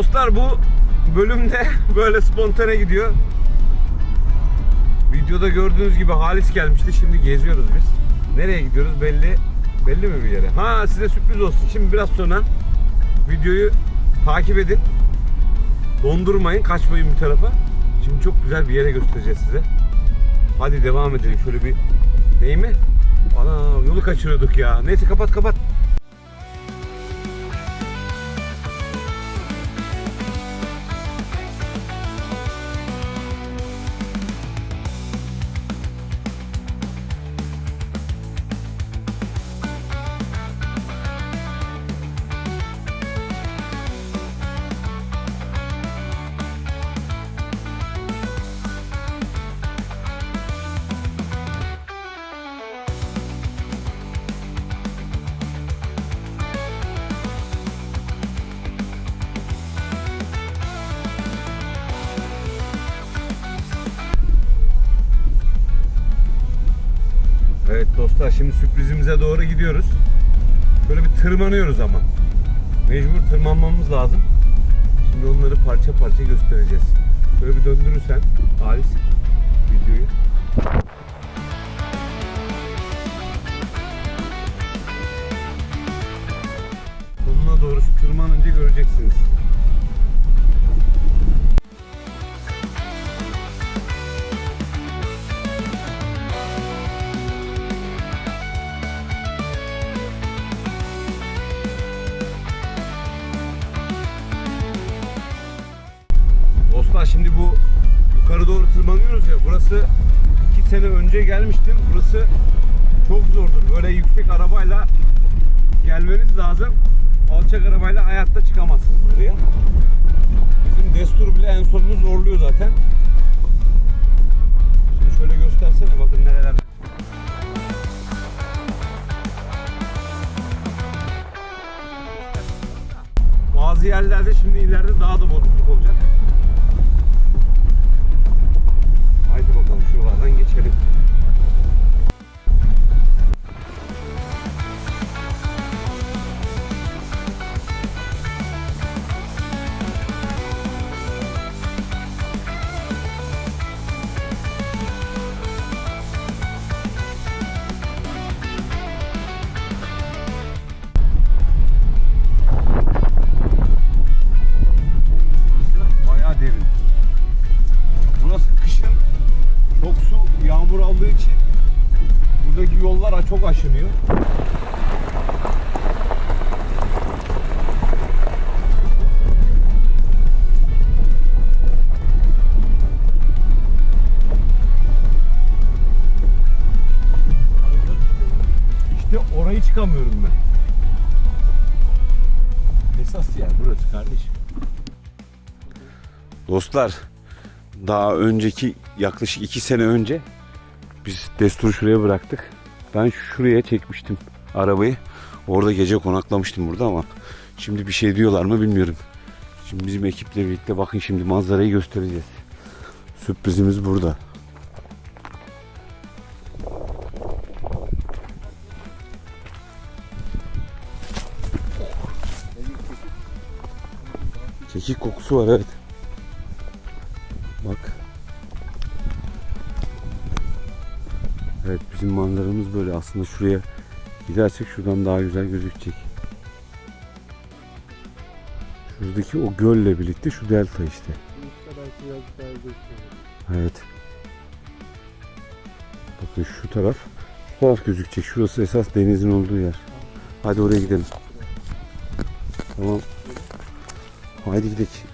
Dostlar bu bölümde böyle spontane gidiyor. Videoda gördüğünüz gibi Halis gelmişti. Şimdi geziyoruz biz. Nereye gidiyoruz belli belli mi bir yere? Ha size sürpriz olsun. Şimdi biraz sonra videoyu takip edin. Dondurmayın, kaçmayın bir tarafa. Şimdi çok güzel bir yere göstereceğiz size. Hadi devam edelim. Şöyle bir ney mi? Ana yolu kaçırıyorduk ya. Neyse kapat kapat. Dostlar şimdi sürprizimize doğru gidiyoruz. Böyle bir tırmanıyoruz ama. Mecbur tırmanmamız lazım. Şimdi onları parça parça göstereceğiz. Böyle bir döndürürsen Halis videoyu. Sonuna doğru şu tırmanınca göreceksiniz. Şimdi bu yukarı doğru tırmanıyoruz ya burası iki sene önce gelmiştim. Burası çok zordur. Böyle yüksek arabayla gelmeniz lazım. Alçak arabayla hayatta çıkamazsınız buraya. Bizim destur bile en sonunu zorluyor zaten. Şimdi şöyle göstersene bakın nereler. Bazı yerlerde şimdi ileride daha buradaki yollar çok aşınıyor. İşte orayı çıkamıyorum ben. Esas yer burası kardeşim. Dostlar daha önceki yaklaşık iki sene önce biz Destur'u şuraya bıraktık. Ben şuraya çekmiştim arabayı. Orada gece konaklamıştım burada ama şimdi bir şey diyorlar mı bilmiyorum. Şimdi bizim ekiple birlikte bakın şimdi manzarayı göstereceğiz. Sürprizimiz burada. Kekik kokusu var evet. Evet bizim manzaramız böyle. Aslında şuraya gidersek şuradan daha güzel gözükecek. Şuradaki o gölle birlikte şu delta işte. Evet. Bakın şu taraf. Şu taraf gözükecek. Şurası esas denizin olduğu yer. Hadi oraya gidelim. Tamam. Haydi gidelim.